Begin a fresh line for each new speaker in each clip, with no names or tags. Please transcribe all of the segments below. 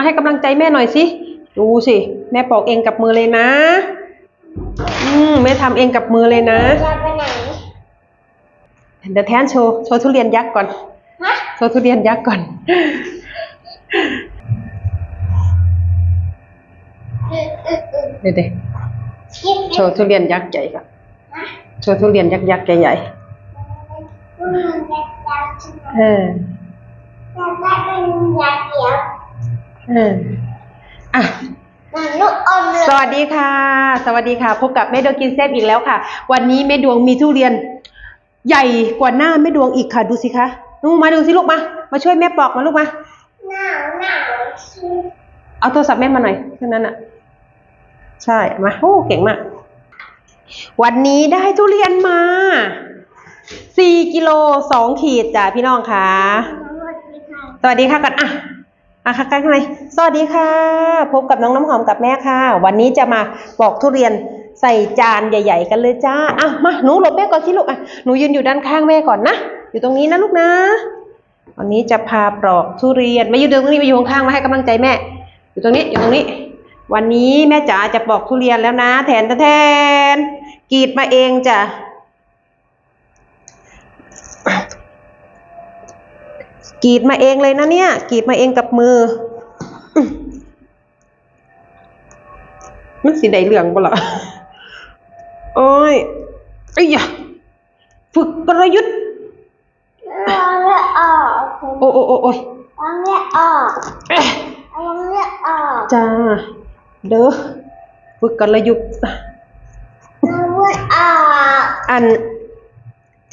มาให้กำลังใจแม่หน่อยสิ ดูสิ แม่ปอกเองกับมือเลยนะ อืมแม่ทำเองกับมือเลยนะ
จะไปไหน
เดี๋ยวแทนโชว์โชว์ทุเรียนยักษ์ก่อน
ฮะ
โชว์ทุเรียนยักษ์ก่อน เดี๋ยวๆ
กิน
โชว์ทุเรียนยักษ์ใหญ่ก่อนโชว์ทุเรียนยักษ์ยักษ์ใหญ่
เด็กยาวใหม
ๆเออ
แต่ได้เป็นยาเขียว
เอออะ
เหมือนลูกอมเลย
สวัสดีค่ะ สวัสดีค่ะ พบกับแม่ดวงกินแซ่บอีกแล้วค่ะ วันนี้แม่ดวงมีทุเรียน ใหญ่กว่าหน้าแม่ดวงอีกค่ะ ดูสิคะนูมาดูสิลูกมา มาช่วยแม่ปอกมาลูกมา
หนาวหนาวชิ
เอาโทรศัพท์แม่มาหน่อยแค่นั้นอะ ใช่ มาโอ้เก่งมาก วันนี้ได้ทุเรียนมาสี่กิโลสองขีดจ้ะพี่น้องค่ะ
สวัสดีค่ะ
สวัสดีค่ะก่อนอะ อะค่ะกันข้างในสวัสดีค่ะ พบกับน้องน้ำหอมกับแม่ค่ะ วันนี้จะมาปอกทุเรียนใส่จานใหญ่ ๆ กันเลยจ้าอะมาหนูหลบแม่ก่อนสิลูกอะหนูยืนอยู่ด้านข้างแม่ก่อนนะ อยู่ตรงนี้นะลูกนะ วันนี้จะพาปลอกทุเรียนมาอยู่ตรงนี้มาอยู่ข้างๆมาให้กำลังใจแม่ อยู่ตรงนี้อยู่ตรงนี้ วันนี้แม่จ๋าจะปอกทุเรียนแล้วนะ แทนแทนกรีดมาเองจ้ะ กรีดมาเองเลยนะเนี่ยกรีดมาเองกับมืออื้อมันสีใดเหลืองปะล่ะโอ้ยไอ้ยะฝึกกลยุทธ์
ลองเลือกออก
โอ้โอ้โอ้โอ้ย
ลองเลือกออก
เอ๊ะ
ลองเลือกออก
จ้าเด้อฝึกกลยุทธ์
ลองเลือกออก
อัน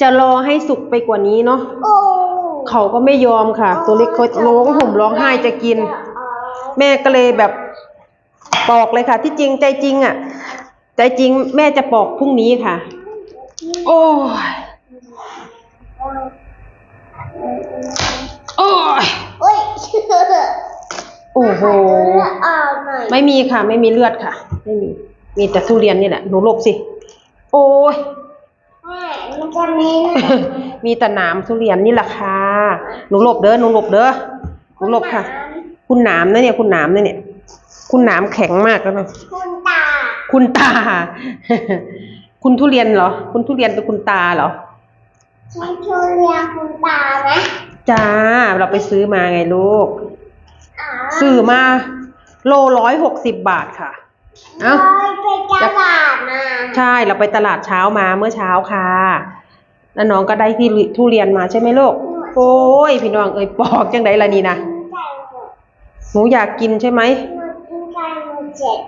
จะรอให้สุกไปกว่านี้เนาะ
โอ้
เขาก็ไม่ยอมค่ะ ตัวเล็กเขาร้องห่มร้องไห้จะกิน แม่ก็เลยแบบปอกเลยค่ะ ที่จริงใจจริงอะ ใจจริงแม่จะปอกพรุ่งนี้ค่ะโอ้ยโอ้ย
โอ้ย
โอ้โหไม่มีค่ะ ไม่มีเลือดค่ะ ไม่มี มีแต่ทุเรียนนี่แหละหนูลบสิ โอ้ย
ม่มันจะมีนะ
มีแต่หนามทุเรียนนี่แหละค่ะหนูหลบเด้อหนูหลบเด้อหนูหลบค่ะ คุณหนามนะเนี่ยคุณหนามนะเนี่ย คุณหนามแข็งมากแล้วนะ
คุณตา
คุณตา คุณทุเรียนเหรอ คุณทุเรียนเป็นคุณตาเหรอ
ใช้ทุเรียนคุณตาไหม
จ้า เราไปซื้อมาไงลูก
อ๋อ
ซื้อมา โลร้อยหกสิบบาทค่ะ เอ้า
ไปตลาดมา
ใช่เราไปตลาดเช้ามาเมื่อเช้าค่ะแล้วน้องก็ได้ที่ทุเรียนมาใช่ไหมลูกโอ้ยพี่น้องเอ้ยปอกจังไดล่ะนี่นะ
ไก่หมด
หนูอยากกินใช่ไหม
หนูกินไก่หมดเจ็ด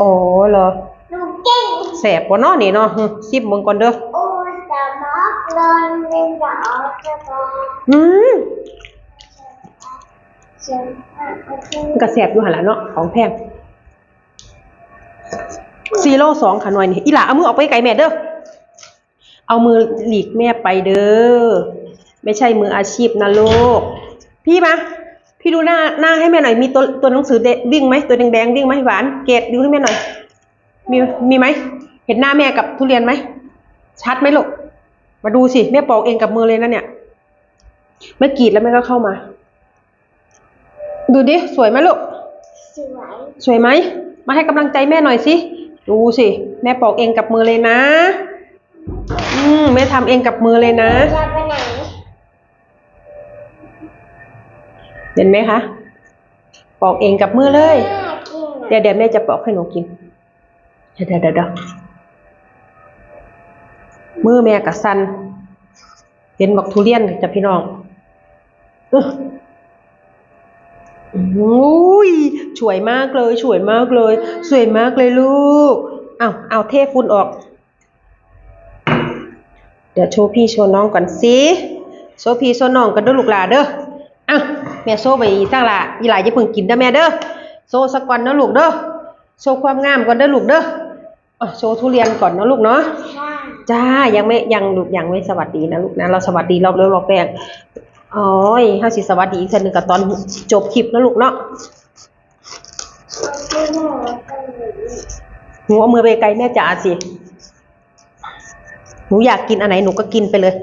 อ๋อเหรอ
หนูเก่ง
แสบกว่าเนาะนี่เนาะหึซิบมึงก่อนเด้อ
โอ้ยจะมอกเลยเป็นดอกจะบอก
อืม
เสียงอะโอเค
มันก็แสบอยู่หันละเนาะของแพง ซีโร่สองค่ะหน่อยนี่อีหล่าเอามือออกไปไกลแม่เด้อเอามือหลีกแม่ไปเด้อไม่ใช่มืออาชีพนะลูกพี่มาพี่ดูหน้าหน้าให้แม่หน่อยมีตัวตัวหนังสือเดวิ่งไหมตัวแดงๆวิ่งไหมหวานเกรดดูให้แม่หน่อย มีมีไหมเห็นหน้าแม่กับทุเรียนไหมชัดไหมลูกมาดูสิแม่ปอกเองกับมือเลยนะเนี่ยแม่กรีดแล้วแม่ก็เข้ามา ดูดิสวยไหมลูก
สวย
สวยไหม มาให้กำลังใจแม่หน่อยสิ ดูสิ แม่ปอกเองกับมือเลยนะ อืมแม่ทำเองกับมือเลยนะ
จะไปไหน
เห็นไหมคะ ปอกเองกับมือเลย เดี๋ยวเดี๋ยวแม่จะปอกให้หนูกิน เดี๋ยวเดี๋ยวเดี๋ยวเดี๋ยวมือแม่กับสันเห็นบอกทุเรียนจ้ะพี่น้อง อื้ออุ้ยสวยมากเลยสวยมากเลย สวยมากเลยลูก เอาเอาเทฝุ่นออก เดี๋ยวโชว์พี่โชว์น้องก่อนสิโชว์พี่โชว์น้องกันเด้อลูกหลาเด้ออะแม่โชว์ไปอีตั้งละอีหลาจะเพิ่งกินเด้อแม่เด้อโชว์สักก่อนเด้อลูกเด้อโชว์ความงามก่อนเด้อลูกเด้ออะโชว์ทุเรียนก่อนเนาะลูกเนาะ
ค่ะ
จ้ายังไม่ยังลูกยังไม่สวัสดีนะลูกนะเราสวัสดีรอบเร็วรอบแรก โอ้ยเฮาสิสวัสดีอีกเท่อนึงกับตอนจบคลิปนะลูกเนาะ
หนู
เอามือไปไกลแม่จ๋าสิ หนูอยากกินอันไหนหนูก็กินไปเลย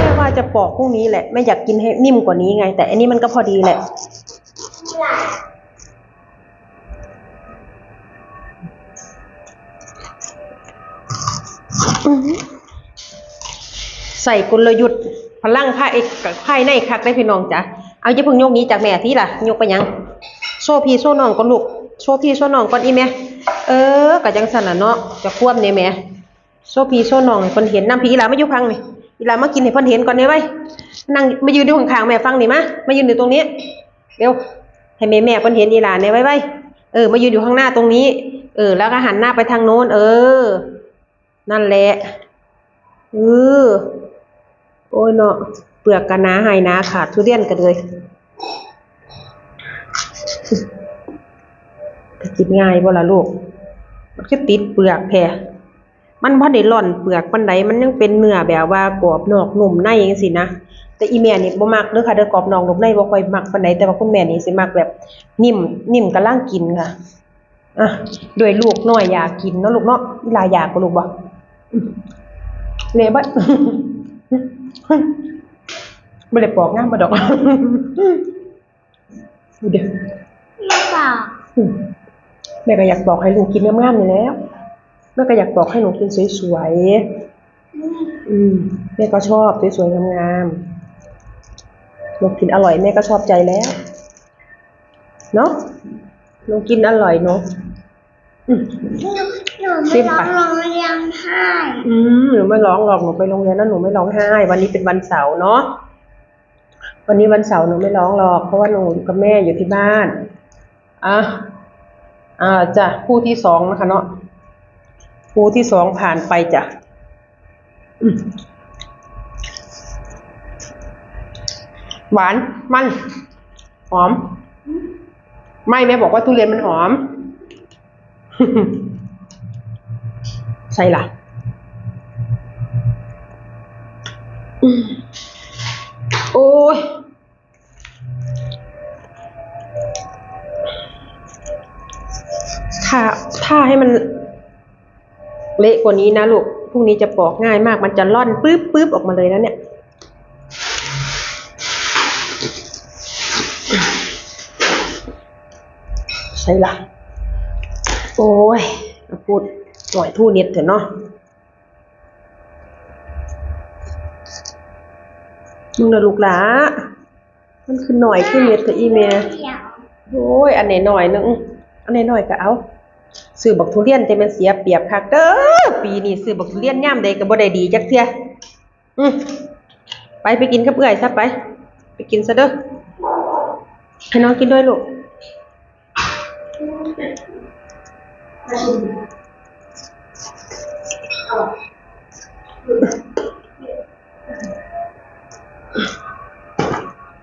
แม่ว่า
จะปอกพรุ่งนี้แหละแม่อยากกินให้นิ่มกว่านี้ไง แต่อันนี้มันก็พอดีแหละ ใส่กลยุทธ์พลังภายภายในคักได้พี่น้องจ้ะเอาอย่าเพิ่งยกนี้จากแม่ที่ล่ะยกไปยัง โซ่พี่โซ่น้องก่อนลูกโซ่พี่โซ่น้องก่อนอีแม่เออก็จังสันน่ะเนาะจะควบเนี่ยแม่โซ่พี่โซ่น้องให้เพิ่นเห็นน้ำพี่อีหลามาอยู่พังนี่อีหลามากินให้เพิ่นเห็นก่อนได้ไว้นั่งมายืนอยู่ข้างๆแม่ฟังนี่มามายืนอยู่ตรงนี้เร็วให้แม่แม่เพิ่นเห็นอีหลาเนี่ยไว้ไว้เออมายืนอยู่ข้างหน้าตรงนี้ เออ แล้วก็หันหน้าไปทางโน้น เออ นั่นแหละเออโอ้ยเนาะเปลือกกันนาหายนาขาดทุเรียนกันเลยจะกินง่ายบ่ล่ะลูก มันก็ติดเปลือกแพรมันพอได้ร่อนเปลือกปันใดมันยังเป็นเนื้อแบบว่ากรอบนอกนุ่มในจังซี่นะแต่อีแม่นี่บ่มักเด้อค่ะเด้อกรอบนอกนุ่มในบ่ค่อยมักปานใดแต่ว่าคุณแม่นี่สิมักแบบ นิ่ม นิ่มกำลังกินค่ะอะด้วยลูกน้อยอยากกินเนาะลูกเนาะอีลาอยากบ่ลูกบ่อืม เละบัดไม่ได้ปอกง่ามมาดอกดูเดี๋ยว
ไม่บอก
อืมแม่ก็อยากบอกให้ลูกกินงามๆอยู่แล้วแม่ก็อยากบอกให้หนูกินสวยๆอืมแม่ก็ชอบสวยๆงามๆหนูกินอร่อยแม่ก็ชอบใจแล้ว เนาะหนูกินอร่อยเนาะอืม
ห นูหนู
ซิ
ไม่
ม
ร้อง
ไป
ร้องเรียงไห้
อืมหนูไม่ร้องหรอกหนูไปโรงเรียนแล้วหนูไม่ร้องไห้ วันนี้เป็นวันเสาร์เนาะวันนี้วันเสาร์หนูไม่ร้องหรอก เพราะว่าหนูอยู่กับแม่อยู่ที่บ้านอะอ่าจ้ะคู่ที่สองนะคะเนาะคู่ที่สองผ่านไปจ้ะอืมหวานมัน หอม ไม่แม่บอกว่าทุเรียนมันหอม ใช่ล่ะโอ้ยถ้าถ้าให้มัน เละกว่านี้นะลูก พรุ่งนี้จะปอกง่ายมาก มันจะล่อนปื๊บปื๊บออกมาเลยนะเนี่ยใช่ล่ะ โอ้ยพูด หน่อยทู่เน็ตเถอะเนาะมึงน่ะลูกหลามันคือหน่อยคือเน็ตกับอีเมี
ย
โอ้ย อันไหนหน่อยนึง อันไหนหน่อยก็เอาซื้อบักทุเรียนจะเป็นเสียเปรียบคักเด้อปีนี้ซื้อบักทุเรียนย่ามใดก็บ่ได้ดีจักเที่ยอืมไปไปกินกับเอื้อยซะไป ไปกินซะเด้อให้น้องกินด้วยลูก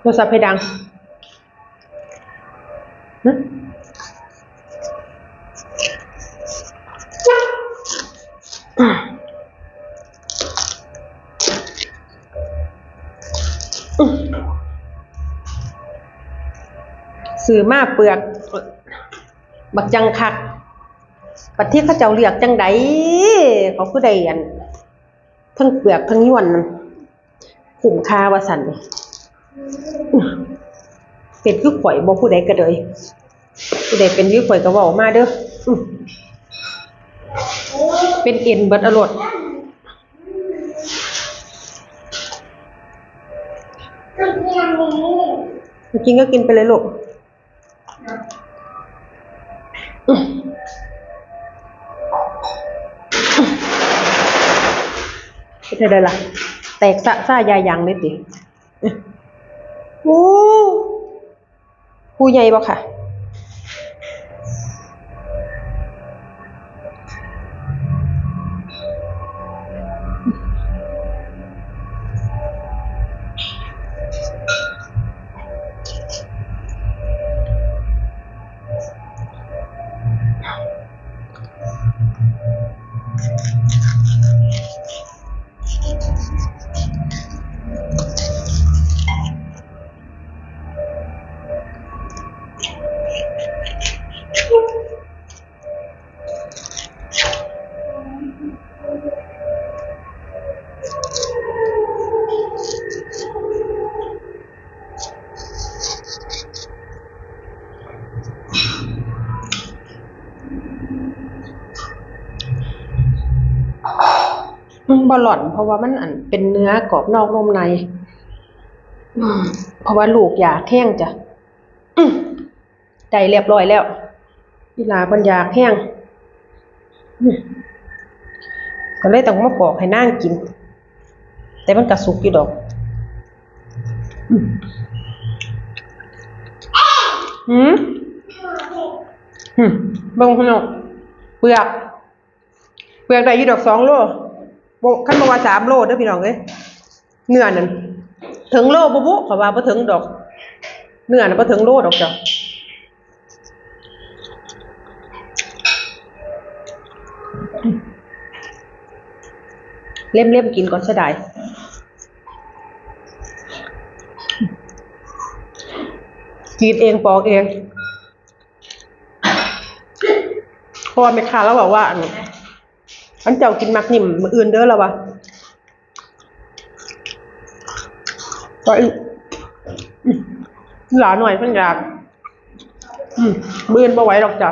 โทรศัพท์ให้ดังนะสื่อมาเปลือก บักจังคักปัดที่เขาเจ้าเรียกจังไดเขาคือได้อันทั้งเปลือกทั้งย้วนนั่นคุ้มค่าวสัน เป็นคือข่อยบ่ผู้ใดก็เลยผู้ใดเป็นคือข่อยก็เว้ามาเด้อเป็นเอ็นเบิดอรด
กิน
ก็กินไปเลยลูกอื้อเฮ็ดได้ล่ะแตกสะซ่ายายยังเลยติโอ้ ผู้ใหญ่บ่ค่ะ Thank you. บอลอน เพราะว่ามันอันเป็นเนื้อกรอบนอกนุ่มในอืมเพราะว่าลูกอยากแห้งจ้ะอืมได้เรียบร้อยแล้วอีหลาเพิ่นอยากแห้งอืมก็เลยต้องมาปอกให้นางกิน แต่มันก็สุกอยู่ดอกอืมหืมหืมเบิ่งพี่น้องเปลือก เปลือกได้อยู่ดอกสองโล บ่คันบ่ว่าสามโลเด้อพี่น้องเอ้ยเนื้อนั่นถึงโลบ่บุเพราะว่าบ่ถึงดอก เนื้อน่ะบ่ถึงโลดอกจ้ะเล่มๆกินก่อนเสียดายกรีดเองปอกเองพราะว่าแม่ค้าแล้วบอกว่า อันเจ้ากินมักนิ่มมืออื่นเด้อแล้ววะก็อีกหลาหน่อยเพิ่นอยากมืออื่นบ่ไหวหรอกจ้ะ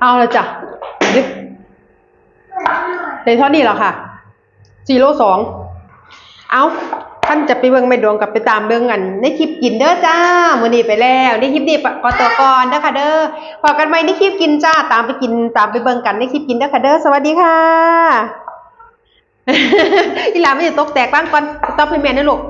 เอาเลยจ้ะดิในเท่านี้แล้วค่ะสี่โลสอง เอา ท่านจะไปเบิ่งไม่ดวงกับไปตามเบิ่งกันในคลิปกินเด้อจ้ามื้อนี้ไปแล้วในคลิปนี้กอตกรเด้อค่ะเด้อพอกันไหมในคลิปกินจ้าตามไปกินตามไปเบิ่งกันในคลิปกินเด้อค่ะเด้อสวัสดีค่ะอีหลาไม่ได้ตกแตกบ้างก่อนตอบให้แม่นะลูก